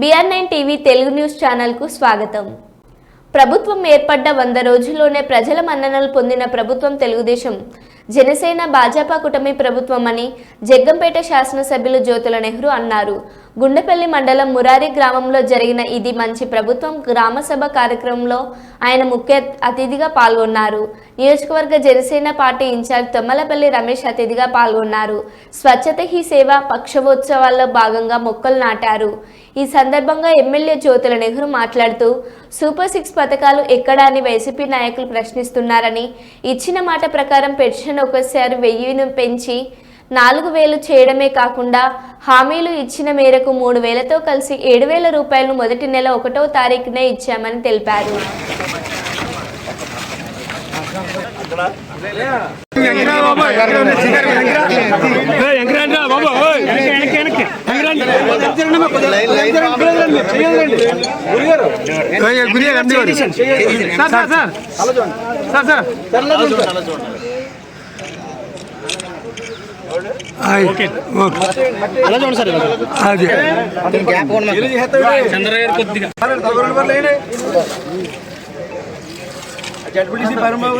BR nine TV Telugu news ఛానల్కు స్వాగతం. ప్రభుత్వం ఏర్పడ్డ వంద రోజుల్లోనే ప్రజల మన్ననలు పొందిన ప్రభుత్వం తెలుగుదేశం. జనసేన భాజపా కూటమి ప్రభుత్వం అని జగ్గంపేట శాసనసభ్యులు జ్యోతుల నెహ్రూ అన్నారు. గుండెపల్లి మండలం మురారి గ్రామంలో జరిగిన ఇది మంచి ప్రభుత్వం. గ్రామసభ కార్యక్రమంలో ఆయన ముఖ్య అతిథిగా పాల్గొన్నారు. నియోజకవర్గ జనసేన పార్టీ ఇన్ఛార్జ్ తొమ్మలపల్లి రమేష్ అతిథిగా పాల్గొన్నారు. స్వచ్ఛత హీ సేవ పక్షవోత్సవాల్లో భాగంగా మొక్కలు నాటారు. ఈ సందర్భంగా ఎమ్మెల్యే జ్యోతుల నెహ్రూ మాట్లాడుతూ సూపర్ సిక్స్ పథకాలు ఎక్కడా అని వైసీపీ నాయకులు ప్రశ్నిస్తున్నారని ఇచ్చిన మాట ప్రకారం పెన్షన్ ఒకసారి వెయ్యిను పెంచి నాలుగు వేలు చేయడమే కాకుండా హామీలు ఇచ్చిన మేరకు మూడు వేలతో కలిసి ఏడు వేల రూపాయలను మొదటి నెల ఒకటో తారీఖునే ఇచ్చామని తెలిపారు. ఎంకరేంద్ర Babu sir sir sir. Sir అది. చంద్రగారు కొద్దిగా. జడ్పీటీసీ పరమావు.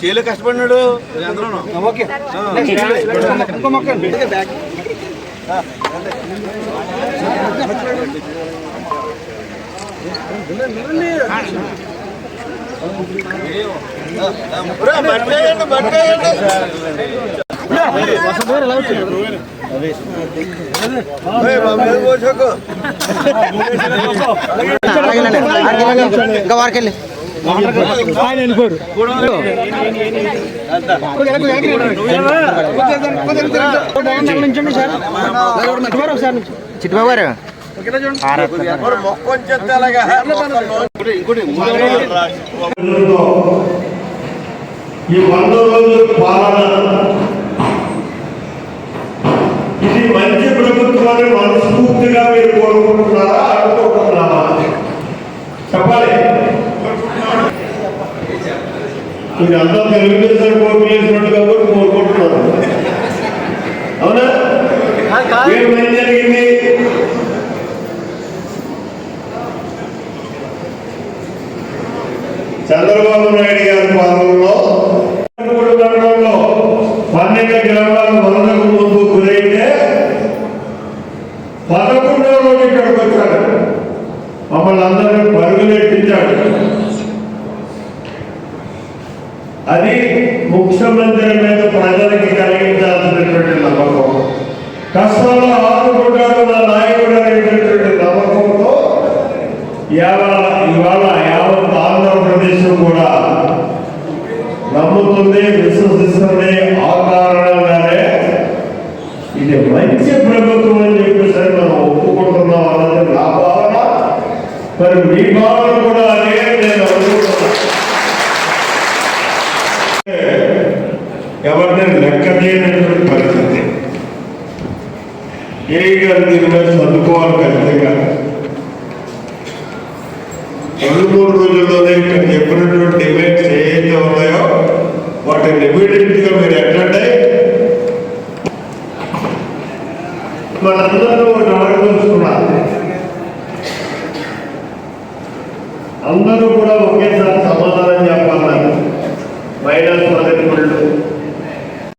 చేలో కష్టపడినాడు. అందరూను. ఇంకా వారికెళ్ళి ఆయన అండి. చిట్టుబాబు గారు ఈ వంద రోజుల పాలన ఇది మంచి ప్రభుత్వాన్ని మనస్ఫూర్తిగా మీరు కోరుకుంటున్నారా అనుకుంటున్నారా చెప్పాలి మీరు అంతా తెలుగుదేశం కోర్టు చేసినట్టుగా కూడా కోరుకుంటున్నారు? అవునా? ఏం పని జరిగింది? చంద్రబాబు నాయుడు గారి పాలనలో మండలంలో పన్నెండు గ్రామాలు వరదకు ముందు గురైతే పదకొండవ రోజు ఇక్కడికి వచ్చాడు. మమ్మల్ని అందరినీ పరుగులెట్టించాడు అది ముఖ్యమంత్రి మీద ప్రజలకి కలిగించాల్సినటువంటి నమ్మకం. కష్టంలో ఆదుకుంటాడు నా నాయకుడు అనేటటువంటి నమ్మకంతో ఇవాళ ఇవాళ యావత్ ఆంధ్రప్రదేశ్ కూడా నమ్ముతుంది విశ్వసిస్తుంది ఆ కారణంగానే ఇది మంచి ప్రభుత్వం అని చెప్పేసరికి మనం ఒప్పుకుంటున్నాం అన్నది నా భావన. మరి మీ భావన ಲೆಕ್ಕದೇನನ್ನೂ ಪರಿಸ್ಥಿತಿ ಈಗ ನಿಮ್ಮ చదువుకోవాలి ಖಚಿತ రెండు మూడు రోజుల్లోనే మీరు చెప్పినటువంటి డిమాండ్స్ ఏవైతే ఉన్నాయో వాటిని ఇమీడియట్గా మీరు ఎట్లంటే మనందరూ అడగదలుచుకున్నారు అందరూ కూడా ఒకేసారి సమాధానం చెప్పాలన్నారు మైనస్ పదకొండు.